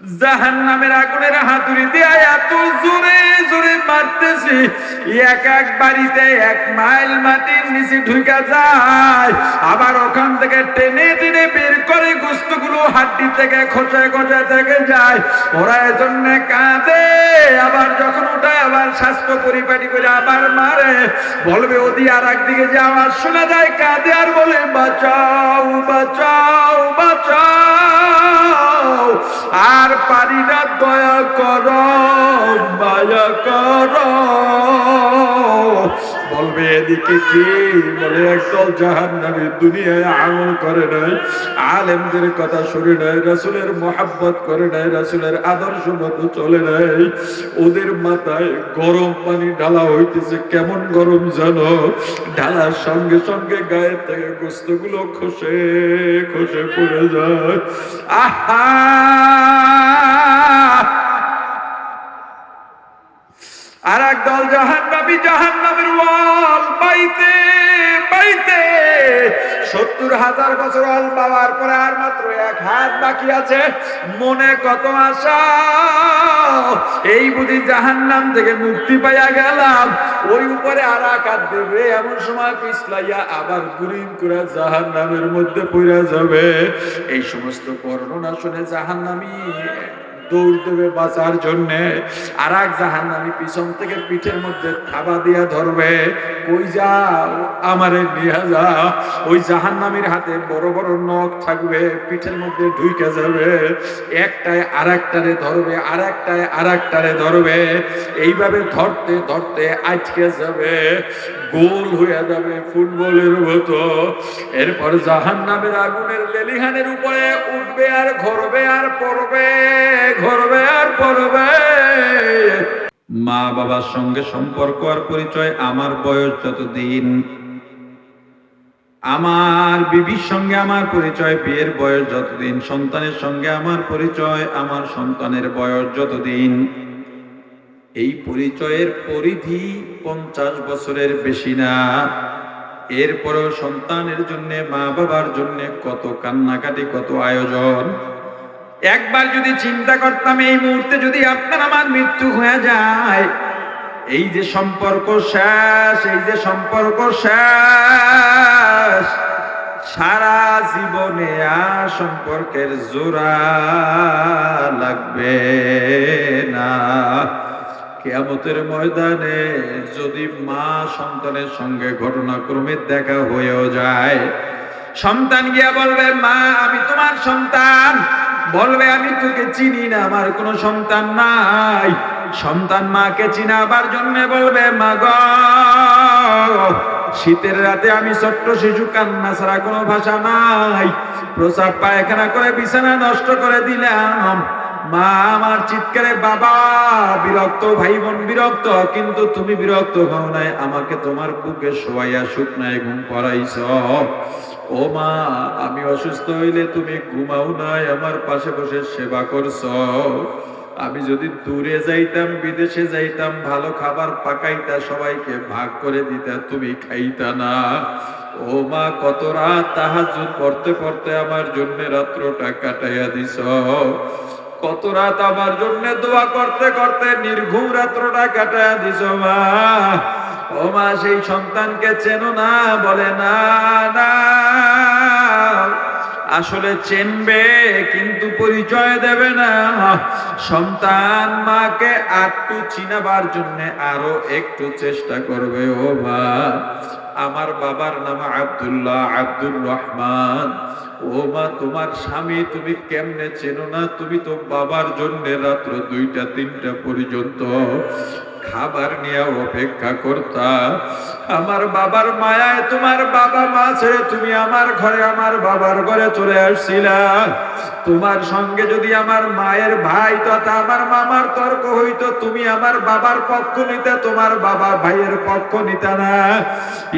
জাহান আগুনের হাতুড়ি দিয়ে এত জোরে জোরে মারতেছি। এক এক বাড়িতে এক মাইল মাটির নিচে ঢুকা যায়। আবার ওখান থেকে টেনে টেনে বের করে গোস্তগুলো হাড্ডি থেকে খোঁচায় খোঁচায় থেকে যায়। ওরা এজন্য কাঁদে, আবার যখন ওঠায় আবার স্বাস্থ্য পরিপাটি করে আবার মারে। বলবে, ওদি আর একদিকে যে আওয়াজ শোনা যায় কাঁদে আর বলে, বাঁচাও বাঁচাও বাঁচাও। আর পারি না দয়া কর মায়া কর। বলবে, এদিকে কি? বলে, একদল জাহান নামে দুনিয়ায় আমল করে নাই, আলেমদের কথা শুনে নাই, রাসুলের মোহাব্বত করে নাই, রাসুলের আদর্শ মতো চলে নাই। ওদের মাথায় গরম পানি ঢালা হইতেছে, কেমন গরম জানো? ঢালার সঙ্গে সঙ্গে গায়ের থেকে গোস্তগুলো খসে খসে পড়ে যায়। আহা! আর এক দল জাহান্নাবি জাহান্নামের ওয়াল পাইতে পাইতে। সত্তর হাজার বছর অল পাওয়ার পরে আর মাত্র এক হাত বাকি আছে। মনে কত আশা? এই বুঝি জাহান্নাম থেকে মুক্তি পাইয়া গেলাম। ওই উপরে আর হাত দেবে, এমন সময় পিছলাইয়া আবার গুরিম করে জাহান্নামের মধ্যে পড়ে যাবে। এই সমস্ত বর্ণনা শুনে জাহান্নামী দৌড় দেবে বাঁচার জন্য আর এক জাহান্নামী পিছন থেকে পিঠের মধ্যে থাবা দিয়া ধরবে, কই যাও, আমারে নিয়ে যাও। ওই জাহান্নামীর হাতে বড় বড় নখ থাকবে, পিঠের মধ্যে ঢুকে যাবে, একটায় আর একটারে ধরবে আর একটায় আর একটারে ধরবে। এইভাবে ধরতে ধরতে আটকে যাবে, গোল হয়ে যাবে ফুটবলের মতো। এরপর জাহান নামের আগুনের লেলিহানের উপরে উঠবে আর ঘরবে আর পড়বে। ঘরবে আর পড়বে। মা বাবার সঙ্গে সম্পর্ক আর পরিচয় আমার বয়স যতদিন। আমার বিবির সঙ্গে আমার পরিচয়, বিয়ের বয়স যতদিন। সন্তানের সঙ্গে আমার পরিচয়, আমার সন্তানের বয়স যতদিন। এই পরিচয়ের পরিধি পঞ্চাশ বছরের বেশি না। এরপরেও সন্তানের জন্য মা বাবার জন্য কত কান্নাকাটি, কত আয়োজন। একবার যদি চিন্তা করতাম এই মুহূর্তে যদি আপনার আমার মৃত্যু হয়ে যায়, এই যে সম্পর্ক শেষ, এই যে সম্পর্ক শেষ, সারা জীবনে আর সম্পর্কের জোড়া লাগবে না। কেয়ামতের ময়দানে যদি মা সন্তানের সঙ্গে ঘটনাক্রমে দেখা হয়েও যায়, সন্তান গিয়া বলবে, মা, আমি তোমার সন্তান। বলবে, আমি তোকে চিনি না, আমার কোনো সন্তান নাই। সন্তান মাকে চিনাবার জন্য বলবে মা গ শীতের রাতে আমি ছোট্ট শিশু, কান্না ছাড়া কোনো ভাষা নাই। প্রসাব পায়খানা করে বিছানা নষ্ট করে দিলাম। মা আমার চিৎকারে, বাবা, বিরক্ত ভাই বোন বিরক্ত, কিন্তু তুমি বিরক্ত হও নাই, আমাকে তোমার বুকে শোয়াইয়া শুকনায় ঘুম পড়াইছ। ও মা, আমি অসুস্থ হইলে তুমি ঘুমাও নাই, আমার পাশে বসে সেবা করছ। আমি যদি দূরে যাইতাম, বিদেশে যাইতাম, ভালো খাবার পাকাইতা, সবাইকে ভাগ করে দিতা, তুমি খাইতা না। ও মা, কত রাত তাহাজুদ পড়তে পড়তে আমার জন্য রাত্রটা কাটাইয়া দিছ। কত রাত আমার জন্য দোয়া করতে করতে নির্ঘুম রাত্রটা কাটাইয়া দিছ মা। ও মা সেই সন্তানকে চেনো না? বলে, না না। আসলে চেনবে, কিন্তু পরিচয় দেবে না। সন্তান মাকে আটটু চিনাবার জন্য আরও একটু চেষ্টা করবে। ও মা, আমার বাবার নাম আব্দুল্লাহ আব্দুর রহমান। ও মা, তোমার স্বামী তুমি কেমনে চেনো না? তুমি তো বাবার জন্য রাত্র দুইটা, তিনটা পর্যন্ত খাবার নিয়ে অপেক্ষা করতা। আমার বাবার মায়ায় তোমার বাবা মা ছেড়ে তুমি আমার ঘরে, আমার বাবার ঘরে চলে আসছিলা। তোমার সঙ্গে যদি আমার মায়ের ভাই তথা আমার মামার তর্ক হইতো, তুমি আমার বাবার পক্ষ নিতে, তোমার বাবা ভাইয়ের পক্ষ নিতে না।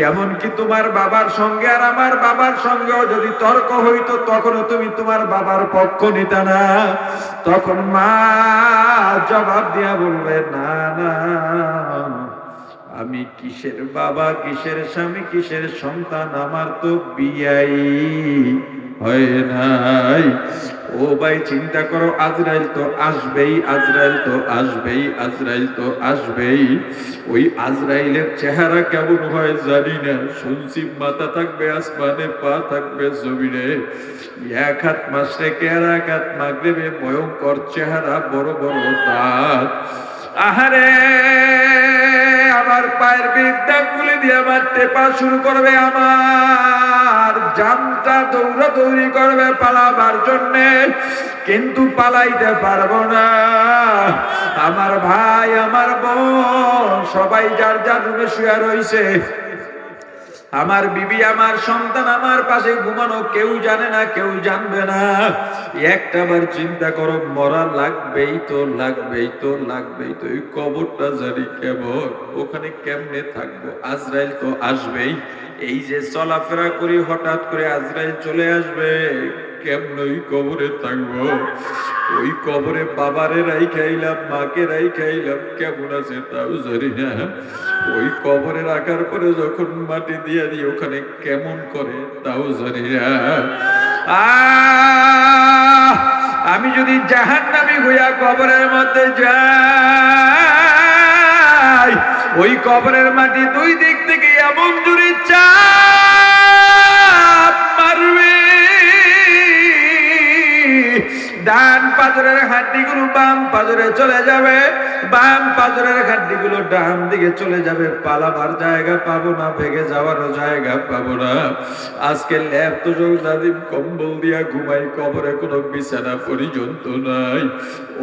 এমনকি তোমার বাবার সঙ্গে আর আমার বাবার সঙ্গেও যদি তর্ক হইতো, তখনও তুমি তোমার বাবার পক্ষ নিতে না। তখন মা জবাব দিয়া বলবে, না না আমি কিসের বাবা, কিসের স্বামী, কিসের সন্তান, আমার তো বিয়াই হয় নাই। ও ভাই, চিন্তা করো, আজরাইল তো আসবেই, আজরাইল তো আসবেই, আজরাইল তো আসবেই। ওই আজরাইলের চেহারা কেমন হয় জানি না। শুনছি মাথা থাকবে, আসমানে পা থাকবে, জমিনে। এক হাত মাস রেখে আর এক হাত মাগরেবে, ভয়ঙ্কর চেহারা, বড় বড় দাঁত। আহারে, আমার পায়ের বিদ্যা গুলি দিয়ে আমার টেপা শুরু করবে আমার। জামটা দৌড়া দৌড়ি করবে পালাবার জন্যে, কিন্তু পালাইতে পারব না। আমার ভাই, আমার বোন, সবাই যার যার রুমে শুয়ে রইছে আমার বিবি, আমার সন্তান, আমার পাশে ঘুমানো কেউ জানে না, কেউ জানবে না। একটা বার চিন্তা করো, মরা লাগবেই তো লাগবেই তো লাগবেই তো। এই কবরটা জানি কেমন, ওখানে কেমনে থাকব? আজরাইল তো আসবেই। এই যে চলাফেরা করি, হঠাৎ করে আজরাইল চলে আসবে। কেমন ওই কবরে থাকব? ওই কবরে বাবারে রাই খাইলাম মাকে রাই খাইলাম কেমন আছে তাও জানি না। ওই কবরে রাখার পরে যখন মাটি দিয়ে দিই, ওখানে কেমন করে তাও জানি না। আমি যদি জাহান নামি হইয়া কবরের মধ্যে যাই, ওই কবরের মাটি দুই দিক থেকে এমন জুড়ে চাপ মারবে। ডান পাজরের হাড্ডিগুলো বাম পাজরে চলে যাবে। বাম পাজরের হাড্ডিগুলো ডান দিকে চলে যাবে। পালাবার জায়গা পাবো না, ভেগে যাওয়ারও জায়গা পাবো না। আজকে ল্যাব তো যোগ কম্বল দিয়া ঘুমাই, কবরে কোনো বিছানা পর্যন্ত নাই।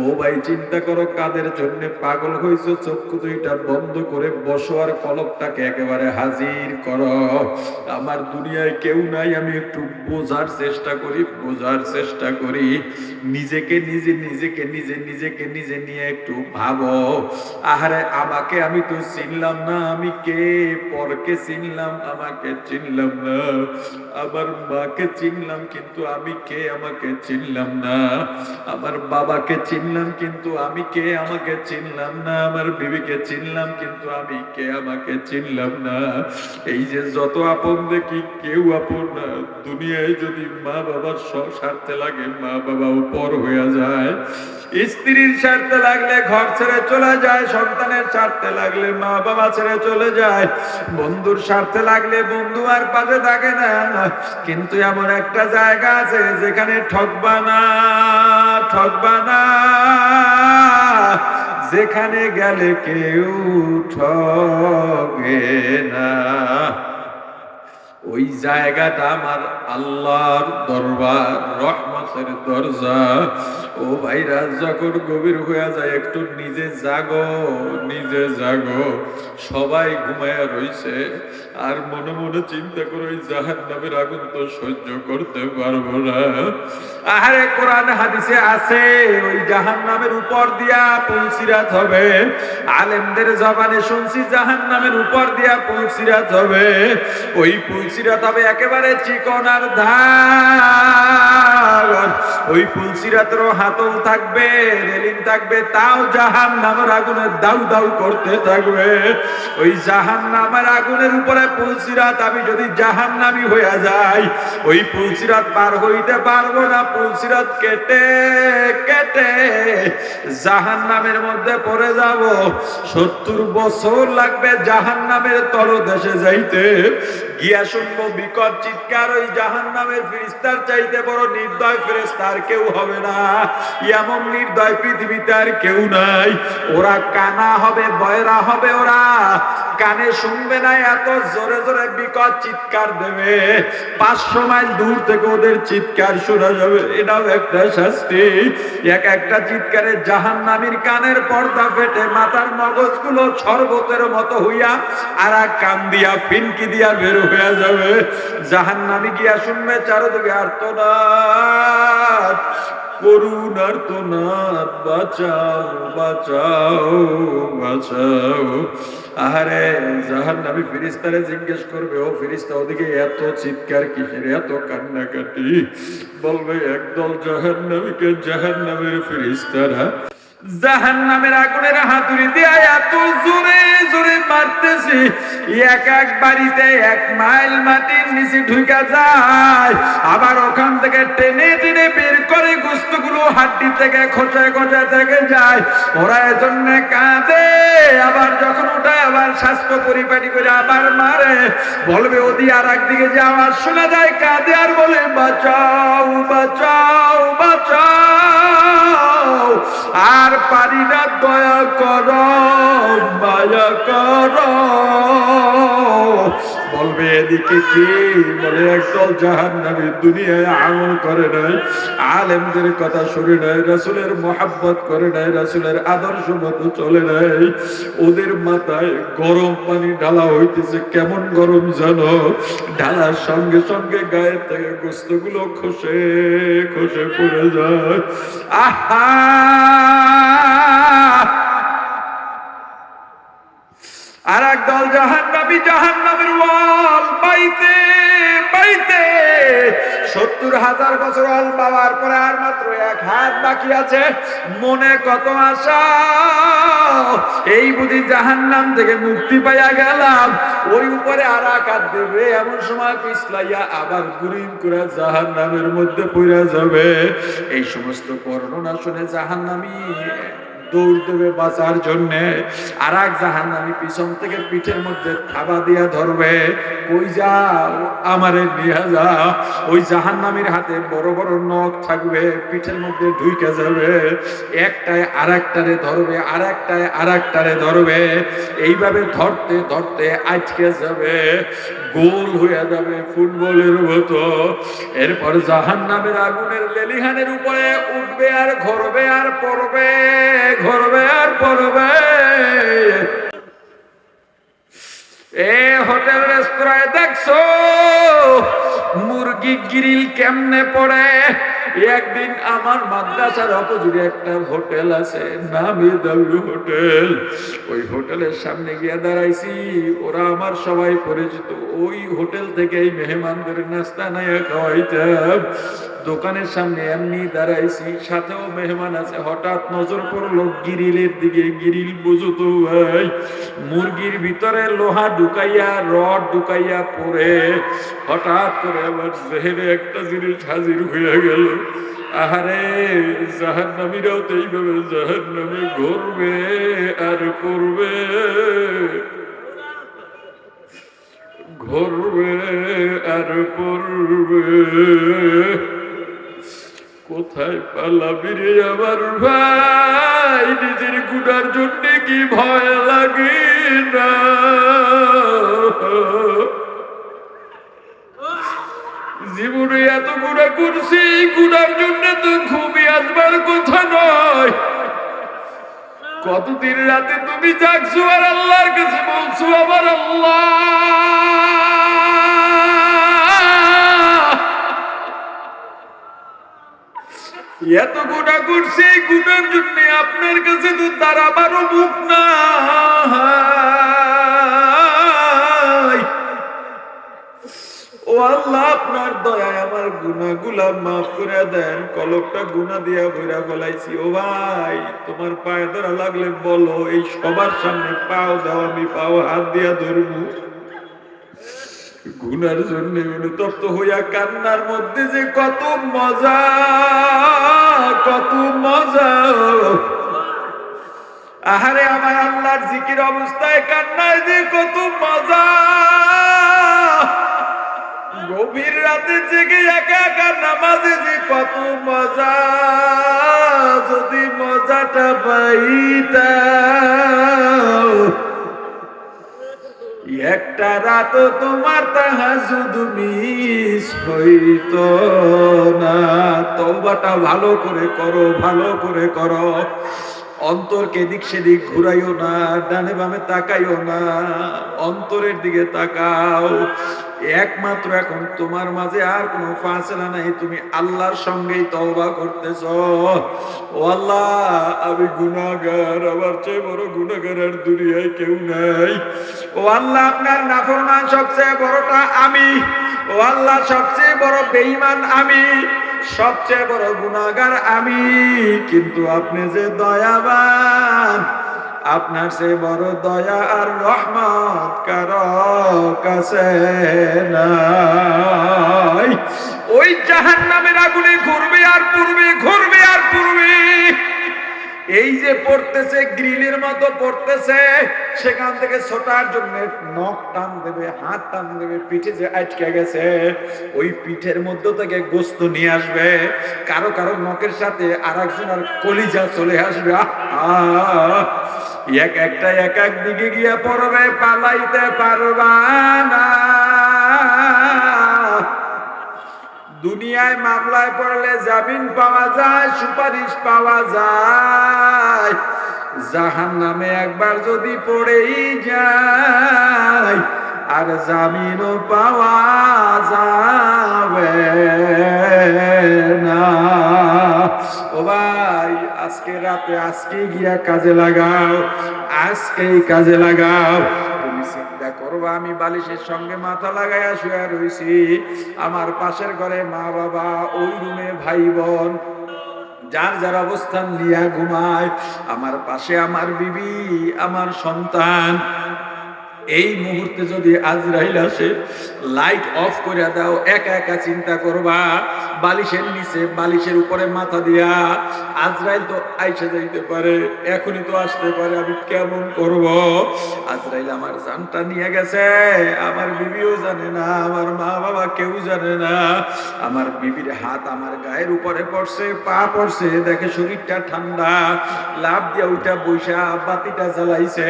ও ভাই, চিন্তা করো, কাদের জন্য পাগল হয়েছে চক্ষু দুইটা বন্ধ করে বসো আর কলকটাকে একেবারে হাজির করো। আমার দুনিয়ায় কেউ নাই, আমি একটু বোঝার চেষ্টা করি, বোঝার চেষ্টা করি। নিজেকে নিজে নিজেকে নিজে নিজেকে নিজে নিয়ে একটু ভাবো। আহারে আমাকে আমি তো চিনলাম না, আমি কে? পরকে চিনলাম, আমাকে চিনলাম না। আমার মাকে চিনলাম, কিন্তু আমি কে? আমাকে চিনলাম না। আমার বাবাকে চিনলাম, কিন্তু আমি কে? আমাকে চিনলাম না। আমার বিবিকে চিনলাম, কিন্তু আমি কে? আমাকে চিনলাম না। এই যে যত আপন দেখি, কেউ আপন না। দুনিয়ায় যদি মা বাবার সব স্বার্থে লাগে, মা বাবাও পর হয়ে যায়। স্ত্রীর স্বার্থে লাগলে ঘর ছেড়ে চলে যায়, সন্তানের স্বার্থে লাগলে মা বাবা ছেড়ে চলে যায়। বন্ধুর স্বার্থে লাগলে বন্ধু আর পাশে থাকে না। কিন্তু এমন একটা জায়গা আছে যেখানে ঠকবা না ঠকবা না। যেখানে গেলে কেউ ঠকে না। ওই জায়গাটা আমার আল্লাহর দরবার রহমতের দরজা। ও ভাইরা যখন গভীর হয়ে যায়, একটু নিজে জাগো নিজে জাগো। সবাই ঘুমায়া রইছে। আর মনে মনে চিন্তা করে ওই জাহান নামের আগুন তো সহ্য করতে পারব না। আহারে, কোরআন, হাদিসে আছে, ওই জাহান নামের উপর দিয়া পুলসিরাত হবে। আলেমদের জবানে শুনছি জাহান নামের উপর দিয়া পুলসিরাত হবে। ওই পুলসিরাত হবে একেবারে চিকন আর ধার। ওই হাতল থাকবে থাকবে, তাও জাহান নামের দাউ দাউ করতে থাকবে। ওই জাহান নামের আগুনের উপরে আমি যদি জাহান নামি হইয়া যাই, ওই পার হইতে পারব না। কেটে কেটে জাহান নামের মধ্যে পড়ে যাব। সত্তর বছর লাগবে জাহান নামের তলদেশে যাইতে। গিয়া শুনব বিকট চিৎকার, ওই জাহান নামের ফিরিস্তার চাইতে বড় নির্দয় ফেরেস্তার কেউ হবে না। এমন নির্দয় পৃথিবীতে আর কেউ নাই। ওরা কানা হবে, বয়রা হবে ওরা। কানে শুনবে না, এত জোরে জোরে বিকট চিৎকার দেবে। পাঁচশো মাইল দূর থেকে ওদের চিৎকার শোনা যাবে। এটাও একটা শাস্তি। এক একটা চিৎকারে জাহান নামীর কানের পর্দা ফেটে, মাথার মগজগুলো শরবতের মতো হইয়া আর কান দিয়া, ফিনকি দিয়া বের হইয়া যাবে। জাহান নামী গিয়া শুনবে, চারদিকে আর্তনাদ করুণার তো বাঁচাও বাঁচাও বাঁচাও। আহারে, জাহান নামী ফিরিস্তারে জিজ্ঞেস করবে, ও ফিরিস্তা ওদিকে এত চিৎকার কিসের? এত কান্নাকাটি? বলবে, একদল জাহান নামীকে জাহান নামের ফিরিস্তারা জাহান নামের আগুনের হাতুড়ি দিয়ে এত জোরে জোরে মারতেছি। এক এক বাড়িতে এক মাইল মাটির নিচে ঢুকে যায়। আবার ওখান থেকে টেনে টেনে বের করে গুস্তগুলো হাড্ডি থেকে খোঁচে খোঁচে থেকে যায়, ওরা এজন্য কাঁদে। আবার যখন উঠায় আবার স্বাস্থ্য পরিপাটি করে আবার মারে, বলবে ওদি আর একদিকে যে আওয়াজ শোনা যায় কাঁদে আর বলে, বাঁচাও বাঁচাও বাঁচাও, আর পারি না দয়া কর মায়া কর। বলবে, এদিকে কি বলে, একদল জাহান নামে দুনিয়ায় আমল করে নাই, আলেমদের কথা শুনে নাই, রাসুলের মোহাব্বত করে নাই, রাসুলের আদর্শ মতো চলে নাই। ওদের মাথায় গরম পানি ঢালা হইতেছে, কেমন গরম জানো? ঢালার সঙ্গে সঙ্গে গায়ের থেকে গোস্তগুলো খসে খসে পড়ে যায়। আহা! আর একদল জাহান নাবি জাহান নামের ওয়াল পাইতে পাইতে। সত্তর হাজার বছর অল পাওয়ার পরে আর মাত্র এক হাত বাকি আছে। মনে কত আশা? এই বুঝি জাহান নাম থেকে মুক্তি পাইয়া গেলাম। ওই উপরে আর আকার দেবে, এমন সময় পিছলাইয়া আবার গুরিম করে জাহান নামের মধ্যে পড়ে যাবে। এই সমস্ত বর্ণনা শুনে জাহান নামী দৌড় দেবে বাঁচার জন্য। আর এক জাহান আমি পিছন থেকে পিঠের মধ্যে থাবা দিয়া ধরবে। কই যাও, আমারে নিয়ে যাও। ওই জাহান নামের হাতে বড় বড় নখ থাকবে, পিঠের মধ্যে ঢুকে যাবে। একটায় আর একটারে ধরবে আর একটায় আর একটারে ধরবে। এইভাবে ধরতে ধরতে আটকে যাবে। গোল হয়ে যাবে ফুটবলের মতো। এরপর জাহান নামের আগুনের লেলিহানের উপরে উঠবে আর ঘরবে আর পড়বে। এ হোটেল রেস্তোরাঁয় দেখছ? মুরগি গ্রিল কেমনে পড়ে? একদিন আমার মাদ্রাসার অপোজিটে একটা হোটেল আছে নামি দাবি হোটেল। ওই হোটেলের সামনে গিয়ে দাঁড়াইছি, ওরা আমার সবাই পরিচিত। ওই হোটেল থেকেই মেহমানদের নাস্তা নাই খাওয়াইতাম। দোকানের সামনে এমনি দাঁড়াইছি, সাথেও মেহমান আছে। হঠাৎ নজর পড়ল, গিরিলের দিকে গিরিল বুঝো তো ভাই। মুরগির ভিতরে লোহা ঢুকাইয়া, রড ঢুকাইয়া পরে হঠাৎ করে আমার জেহেরে একটা জিনিস হাজির হয়ে গেল। আহারে জাহান নামীরাও তো এইভাবে জাহান নামে ঘুরবে, আর পড়বে ঘুরবে আর পড়বে কোথায় পালাবি রে আমার ভাই? নিজের গুনার জন্য কি ভয় লাগে না? জীবনে এত গুণা করছি গুনার জন্য তো খুবই আসবার কথা নয়। কতদিন রাতে তুমি জাগছো আর আল্লাহর কাছে বলছো, আমার আল্লাহ! এত গুণা করছে এই গুণের জন্য আপনার কাছে তো দাঁড়াবারও মুখ না ও আল্লাহ, আপনার দয়ায় আমার গুনাগুলা মাফ করে দেন কলকটা গুনা দিয়া ভইরা ফেলাইছি। ও ভাই, তোমার পায়ে ধরা লাগলে বলো, এই সবার সামনে পাও দাও, আমি পাও হাত দিয়া ধরবো। গুনার জন্য অনুতপ্ত হইয়া কান্নার মধ্যে যে কত মজা কত মজা। আহারে, আমার আল্লাহর জিকির অবস্থায় কান্নায় যে কত মজা। গভীর রাতে জেগে একা একা নামাজে যে কত মজা, যদি মজাটা পাইতাম। একটা রাত তোমার তাহাজুদ মিস হইত না। তওবাটা ভালো করে করো, ভালো করে করো। অন্তরকে দিক সেদিক ঘুরাইও না, ডানে বামে তাকাইও না, অন্তরের দিকে তাকাও। একমাত্র এখন তোমার মাঝে আর কোনো ফাসলা নাই, তুমি আল্লাহর সঙ্গেই তওবা করতেছ। ও আল্লাহ, আমি গুনাহগার, আমার চেয়ে বড় গুনাহগার আর দুনিয়ায় কেউ নাই। ও আল্লাহ, আপনার নাফরমান সবচেয়ে বড়টা আমি। ও আল্লাহ, সবচেয়ে বড় বেঈমান আমি। সবচেয়ে বড় গুণাগার আমি। কিন্তু আপনি যে দয়াবান আপনার সে বড় দয়া আর রহমত কার কাছে ওই জাহান নামের আগুনে ঘুরবে আর পূর্বে ঘুরবে আর পূর্বে এই যে পড়তেছে, গ্রিলের মতো পড়তেছে, সেখান থেকে ছোটার জন্য নখ টান দেবে, হাত টান দেবে, পিঠে যে আটকে গেছে, ওই পিঠের মধ্য থেকে গোস্ত নিয়ে আসবে। কারও কারও নখের সাথে আর একজন আর কলিজা চলে আসবে! এক একটা এক এক দিকে গিয়ে পড়বে, পালাইতে পারবা না। দুনিয়ায় মামলায় পড়লে জামিন পাওয়া যায়, সুপারিশ পাওয়া যায়। জাহান নামে একবার যদি পড়েই যায়, আর জামিনও পাওয়া যাবে না। ও ভাই, আজকে রাতে আজকে গিয়া কাজে লাগাও, আজকেই কাজে লাগাও। চিন্তা করবা আমি বালিশের সঙ্গে মাথা লাগাইয়া শুয়ে রইছি। আমার পাশের ঘরে মা বাবা ওই রুমে ভাই বোন যার যার অবস্থান নিয়া ঘুমায়। আমার পাশে আমার বিবি আমার সন্তান। এই মুহূর্তে যদি আজরাইল আসে লাইট অফ করে দাও, একা একা চিন্তা করবা। বালিশের নিচে, বালিশের উপরে মাথা দিয়া। আজরাইল তো আইসে যাইতে পারে, এখনই তো আসতে পারে, আমি কেমন করব? আজরাইল আমার জানটা নিয়ে গেছে, আমার বিবিও জানে না, আমার মা বাবা কেউ জানে না। আমার বিবির হাত আমার গায়ের উপরে পড়ছে, পা পড়ছে, দেখে শরীরটা ঠান্ডা। লাভ দিয়া উঠা বৈশা বাতিটা জ্বালাইছে,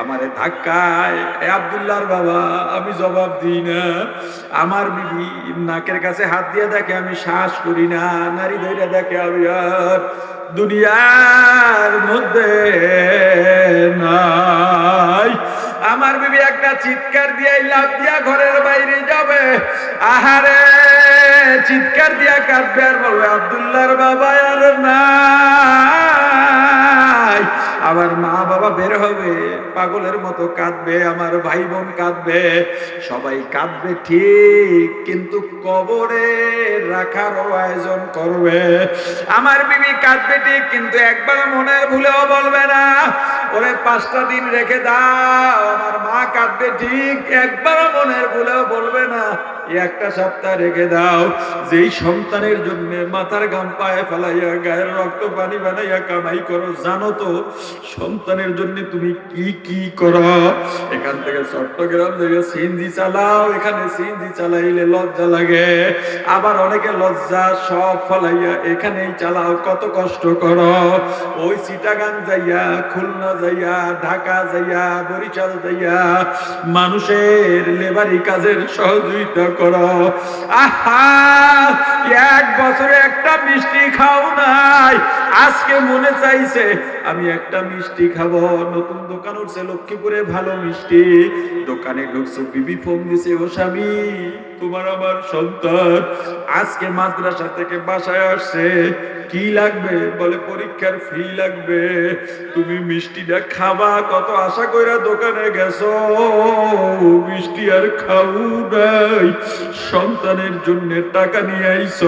আমারে ধাক্কায় আব্দুল্লাহর বাবা, আমি জবাব দিই না। আমার বিবি নাকের কাছে হাত দিয়ে দেখে আমি শ্বাস করি না, নারী ধরে দেখে আমি আর দুনিয়ার মধ্যে নাই। আমার বিবি একটা চিৎকার দিয়ে লাভ দিয়া ঘরের বাইরে যাবে। আহারে, চিৎকার দিয়া কাঁদবে আর বলবে, আব্দুল্লাহর বাবা আর নাই আমার মা বাবা বের হবে, পাগলের মতো কাঁদবে, আমার ভাই বোন কাঁদবে, সবাই কাঁদবে ঠিক, কিন্তু কবরে রাখারও আয়োজন করবে। আমার বিবি কাঁদবে ঠিক, কিন্তু একবার মনের ভুলেও বলবে না ওরে পাঁচটা দিন রেখে দাও, আমার মা কাঁদবে ঠিক একবার মনের ভুলেও বলবে না। একটা সপ্তাহ রেখে দাও, যেই সন্তানের জন্য মাথার গাম পায়ে ফেলাইয়া গায়ের রক্ত পানি বানাইয়া কামাই করো, জানো তো সন্তানের জন্য তুমি কি কি করো? এখান থেকে চট্টগ্রাম থেকে সিএনজি চালাও, এখানে সিএনজি চালাইলে লজ্জা লাগে। আবার অনেকে লজ্জা সব ফলাইয়া এখানেই চালাও, কত কষ্ট করো। ওই চিটাগাং যাইয়া খুলনা যাইয়া, ঢাকা যাইয়া, বরিশাল যাইয়া, মানুষের লেবারি কাজের সহযোগিতা কর। আহা, এক বছরে একটা মিষ্টি খাও নাই। আজকে মনে চাইছে, আমি একটা মিষ্টি খাব। নতুন দোকান উঠছে লক্ষ্মীপুরে, ভালো মিষ্টি। দোকানে ঢুকছে বিবি ফোন দিছে ও স্বামী, তোমার আমার সন্তান। আজকে মাদ্রাসা থেকে বাসায় আসছে, কি লাগবে? বলে পরীক্ষার ফি লাগবে। তুমি মিষ্টিটা খাবা, কত আশা কইরা দোকানে গেছো? মিষ্টি আর খাও নাই, সন্তানের জন্য টাকা নিয়ে আইছ।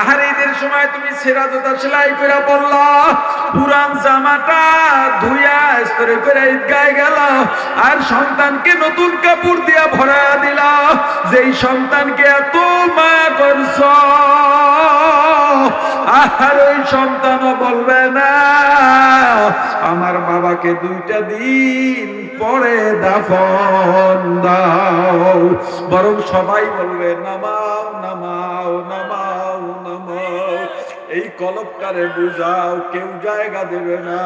আহার, ঈদের সময় তুমি সেরা জোতা সেলাই করে পড়লা পুরান জামাটা ধুইয়া স্তরে করে ঈদগায় গেল। আর সন্তানকে নতুন কাপড় দিয়া ভরা দিলা। যেই সন্তানকে এত মায়া করছ, আর ওই সন্তানও বলবে না, আমার বাবাকে দুইটা দিন পরে দাফন দাও। বরং সবাই বলবে, নামাও নামাও নামাও। এই কলপটারে বুঝাও, কেউ জায়গা দেবে না।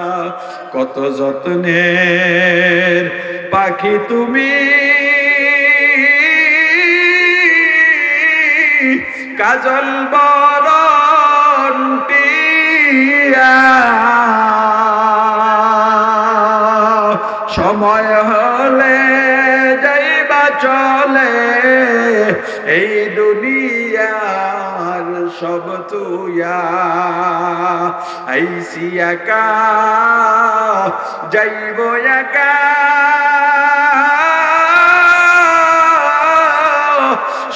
কত যত্নের পাখি তুমি। কাজল বরন্টিয়া সময় হলে أصبت يا أيسيك جيبك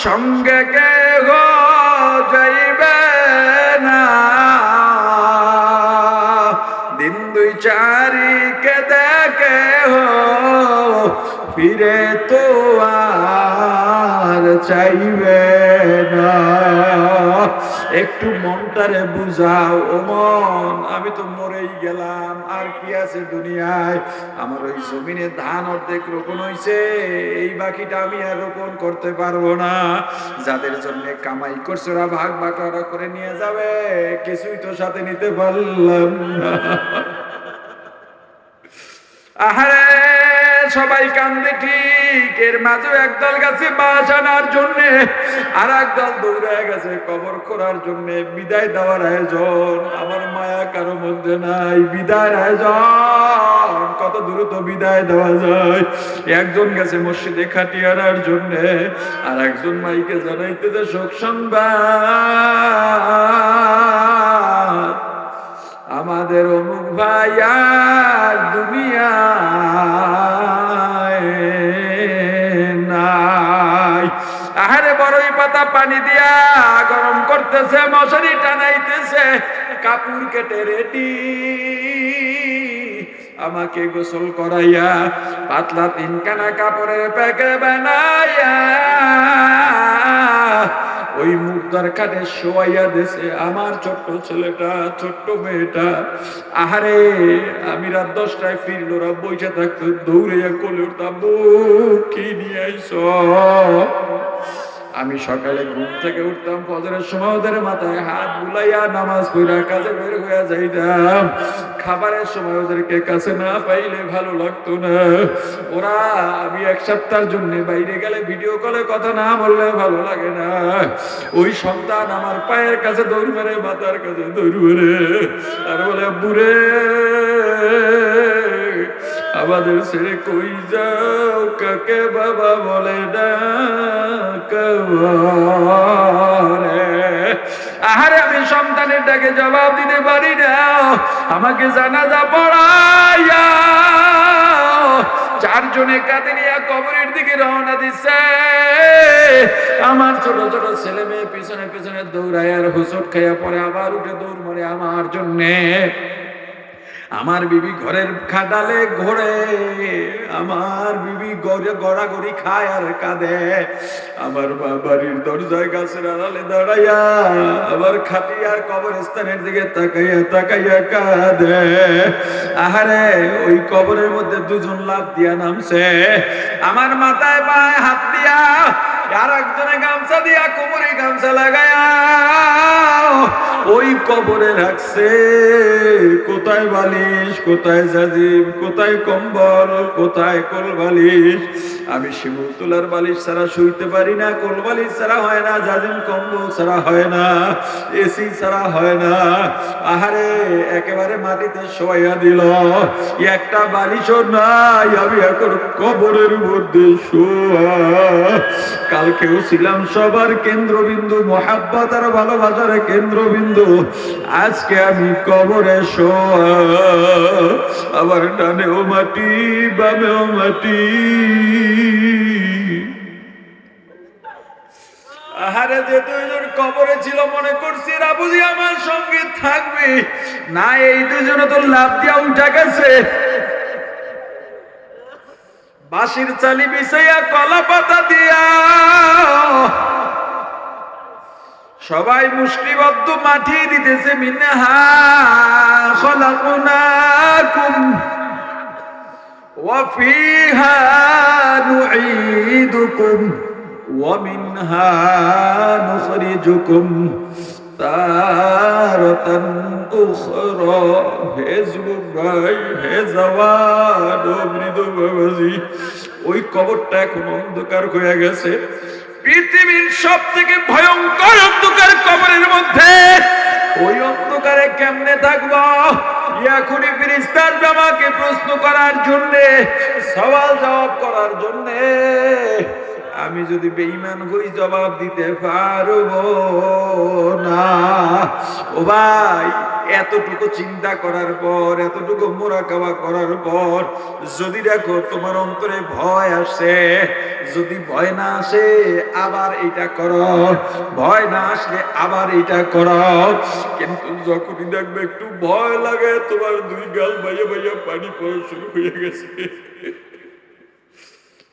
সঙ্গে কে গো যাইবে না। দিন দুই চারি কে দেখে হো, ফিরে তোয়া চাইবে না। একটু মনটারে বুঝাও ও মন আমি তো মরেই গেলাম, আর কি আছে দুনিয়ায়? আমার ওই জমিনে ধান অর্ধেক রোপণ হয়েছে এই বাকিটা আমি আর রোপণ করতে পারব না। যাদের জন্য কামাই করছে, ওরা ভাগ বাটোয়ারা করে নিয়ে যাবে, কিছুই তো সাথে নিতে পারলাম আহারে! সবাই কান্দে ঠিক। এর মাঝে একদল গেছে বাস আনার জন্য, আর একদল দৌড়ে গেছে কবর করার জন্য। বিদায় দেওয়ার আয়োজন, আমার মায়া কারও মধ্যে নাই। বিদায়ের আয়োজন, কত দ্রুত বিদায় দেওয়া যায়। একজন গেছে মসজিদে খাটিয়ে আনার জন্য, আর একজন মাইকে জানাইতেছে শোক সংবাদ। আমাদের অমুক ভাই পানি দিয়া গরম করতেছে মশারি টানাইতেছে কাপড় কেটে রেডি। আমাকে গোসল করাইয়া পাতলা তিনখানা কাপড়ের প্যাকে বানাইয়া ওই মুক্তার কানে শোয়াইয়া দেশে আমার ছোট্ট ছেলেটা ছোট্ট মেয়েটা আহারে আমি রাত দশটায় ফিরল ওরা বইসা থাকতো দৌড়াইয়া কোলে উঠতাম "বউ, কি নিয়ে আইস। আমি সকালে ঘুম থেকে উঠতাম, ফজরের সময় ওদের মাথায় হাত বুলাইয়া নামাজ পড়া কাজে বের হয়ে যাইতাম। খাবারের সময় ওদেরকে কাছে না পাইলে ভালো লাগতো না। ওরা আমি এক সপ্তাহের জন্য বাইরে গেলে ভিডিও কলে কথা না বললে ভালো লাগে না। ওই সন্তান আমার পায়ের কাছে দৌড় মেরে, মাথার কাছে দৌড় মেরে। আর বলে, বুড়ে আমাদের ছেড়ে কই যাও? কাকে বাবা বলে আহারে আমি সন্তানের ডাকে জবাব দিতে পারি না। আমাকে জানাজা পড়াইয়া চারজনে কাঁদে নিয়ে কবরের দিকে রওনা দিছে। আমার ছোট ছোট ছেলে মেয়ে পিছনে পিছনে দৌড়ায় আর হুসট খাইয়া পরে আবার উঠে দৌড় মরে আমার জন্যে। আমার বিবি ঘরের খাটালে ঘোরে, আমার বিবি গড়ে গড়াগড়ি খায় আর কাঁদে। আমার বাড়ির দরজায় গাছের আড়ালে দাঁড়াইয়া আমার খাটিয়ার কবরস্থানের দিকে তাকাইয়া তাকাইয়া কাঁদে। আহারে, ওই কবরের মধ্যে দুজন লাভ দিয়া নামছে। আমার মাথায় পায়ে হাত দিয়া আর একজনে গামছা দিয়া কোমরে গামছা ওই কবরে রাখছে। কোথায় বালিশ, কোথায় জাজিম, কোথায় কম্বল, কোথায় কোল বালিশ? আমি শিমুল তোলার বালিশ ছাড়া শুইতে পারি না, কোল বালিশ ছাড়া হয় না, জাজিম কম্বল ছাড়া হয় না, এসি ছাড়া হয় না। আহারে, একেবারে মাটিতে শোয়া দিল। একটা বালিশও নাই, আমি এখন কবরের মধ্যে শোয়া। কালকেও ছিলাম সবার কেন্দ্রবিন্দু, মহাব্বত আর ভালোবাসার কেন্দ্রবিন্দু। আজকে আমি কবরে আবার ডানেও মাটি, বামেও মাটি। আহারে যে কবরে ছিল মনে করছি আমার সঙ্গে থাকবে। না, এই দুজনে তো লাভ দিয়া উঠা গেছে। বাঁশির চালি বিছাইয়া কলা পাতা দিয়া সবাই মুষ্টিবদ্ধ মাটি দিতেছে মিনহা খলাকুনাকুম وفيها نعيدكم ومنها نخرجكم تارة أخرى হে যুবক ভাই হে জওয়ান ও মৃদু বাবাজি ওই কবরটা এখন অন্ধকার হয়ে গেছে পৃথিবীর সব থেকে ভয়ঙ্কর অন্ধকার কবরের মধ্যে ওই অন্ধকারে কেমনে থাকবো এখনই ফিরিস্তার জামাকে প্রশ্ন করার জন্যে সওয়াল জবাব করার জন্যে আমি যদি বেঈমান হই জবাব দিতে পারবো না ও ভাই এতটুকু চিন্তা করার পর, এতটুকু মোরা মোরাকাবা করার পর, যদি দেখো তোমার অন্তরে ভয় আসে, যদি ভয় না আসে, আবার এটা করো। ভয় না আসলে আবার এটা করো। কিন্তু যখনই দেখবে একটু ভয় লাগে, তোমার দুই গাল বাইয়া বাইয়া পানি পড়া শুরু হয়ে গেছে।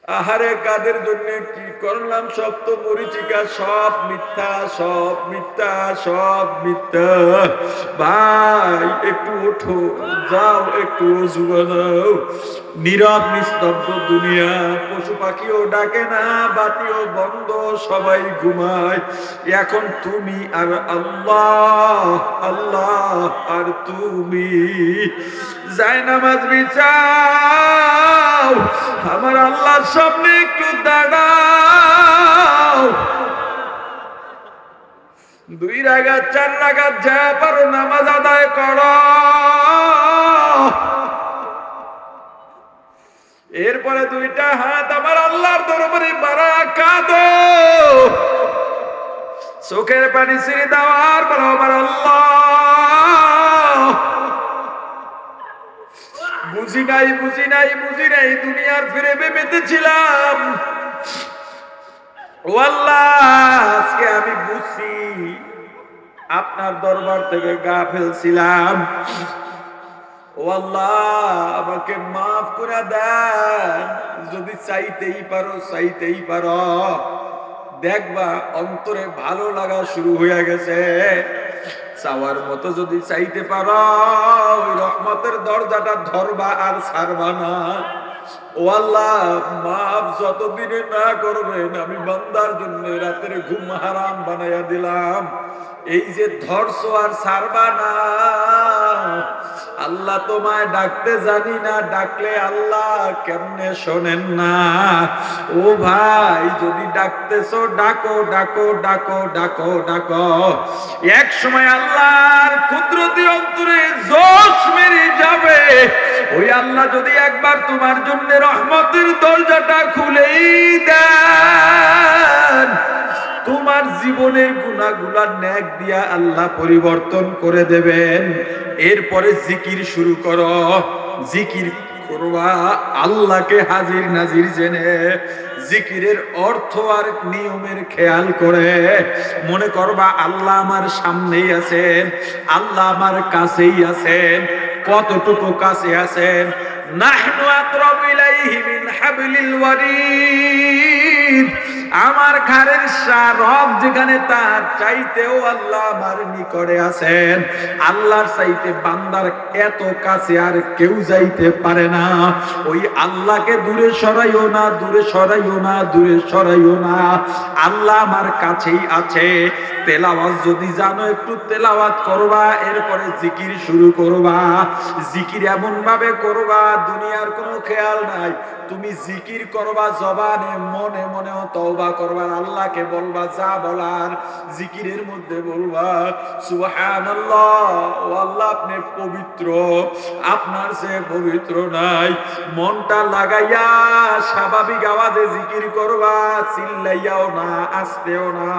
আহারে কাদের জন্য কি করলাম? সব তো মরিচিকা, সব মিথ্যা সব মিথ্যা সব মিথ্যা। ভাই, একটু ওঠো, যাও, একটু বানাও নীরব, নিস্তব্ধ দুনিয়া, পশু পাখিও ডাকে না, বাতিও বন্ধ, সবাই ঘুমায়। এখন তুমি আর আল্লাহ আল্লাহ আর তুমি। যাই নামাজ বিচাও আমার আল্লাহর সামনে একটু দাঁড়াও। দুই রাগাত, চার রাগাত যা পারো, নামাজ আদায় করো। এরপরে দুইটা হাত আমার আল্লাহর দরবারে বাড়া কাঁদো চোখের পানি ছিঁড়ে দেওয়ার বলো, আমার আল্লাহ। বুঝি নাই বুঝি নাই বুঝি নাই, দুনিয়ার ফিরে ভেবেতেছিলাম। ও আজকে আমি বুঝছি, আপনার দরবার থেকে গা ফেলছিলাম। আল্লাহ আমাকে মাফ করে দেন, যদি চাইতেই পারো চাইতেই পারো। দেখবা, অন্তরে ভালো লাগা শুরু হয়ে গেছে। চাওয়ার মতো যদি চাইতে পারো, ওই রহমতের দরজাটা ধরবা আর ছাড়বা না। না করবেন, আমি বানাইয়া দিলাম। এই যে ধর্ষ আর ছাড়বা না আল্লাহ তোমায় ডাকতে জানি না, ডাকলে আল্লাহ কেমনে শোনেন না? ও ভাই, যদি ডাকতেছো, ডাকো ডাকো ডাকো ডাকো ডাকো। এক সময় আল্লাহর কুদরতি অন্তরে জোশ মেরে যাবে। ওই আল্লাহ যদি একবার তোমার জন্য রহমতের দরজাটা খুলেই দেন, তোমার জীবনের গুণাগুলা ন্যাক দিয়া আল্লাহ পরিবর্তন করে দেবেন। এরপরে জিকির শুরু কর, জিকির করবা, আল্লাহকে হাজির নাজির জেনে, জিকিরের অর্থ আর নিয়মের খেয়াল করে, মনে করবা আল্লাহ আমার সামনেই আছেন, আল্লাহ আমার কাছেই আছেন, কতটুকু কাছে আছেন নাহনু আকরাবু ইলাইহি মিন হাবলিল ওয়ারিদ। আমার ঘরের রব যেখানে তার চাইতেও আল্লাহ আমার নিকটে আছেন। আল্লাহর চাইতে বান্দার এত কাছে আর কেউ যাইতে পারে না। ওই আল্লাহকে দূরে সরাইও না, দূরে সরাইও না, দূরে সরাইও না। আল্লাহ আমার কাছেই আছে। তেলাওয়াত যদি জানো, একটু তেলাওয়াত করবা, এরপরে জিকির শুরু করবা। জিকির এমন ভাবে করবা দুনিয়ার কোনো খেয়াল নাই। তুমি জিকির করবা জবানে, মনে মনেও তওবা করবার আল্লাহকে বলবা, যা বলার জিকিরের মধ্যে বলবা। সুবহানাল্লাহ, ও আল্লাহ, আপনি পবিত্র। আপনার সে পবিত্র নাই, মনটা লাগাইয়া স্বাভাবিক আওয়াজে জিকির করবা, চিল্লাইয়াও না, আসতেও না।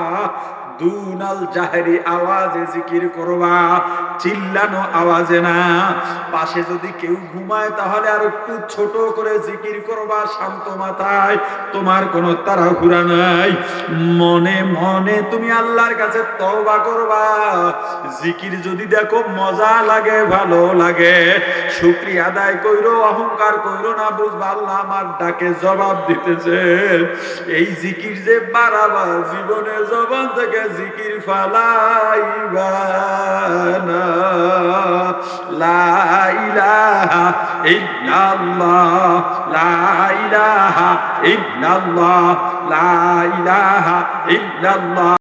দুনাল জাহেরি আওয়াজে জিকির করবা, চিল্লানো আওয়াজে না। পাশে যদি কেউ ঘুমায়, তাহলে আর একটু ছোট করে জিকির করবা শান্ত মাথায়। তোমার কোনো তাড়াহুড়া নাই। মনে মনে তুমি আল্লাহর কাছে তওবা করবা। জিকির যদি দেখো, মজা লাগে, ভালো লাগে। শুক্রিয়া আদায় কইরো, অহংকার কইরো না, বুঝবা আল্লাহ আমার ডাকে জবাব দিতেছে। এই জিকির যে বাড়াবা, জীবনে জবান থেকে জিকির ফালাইবা না। লা ইলাহা ইল্লাল্লাহ। লা ইলাহা ইল্লাল্লাহ। লা ইলাহা ইল্লাল্লাহ।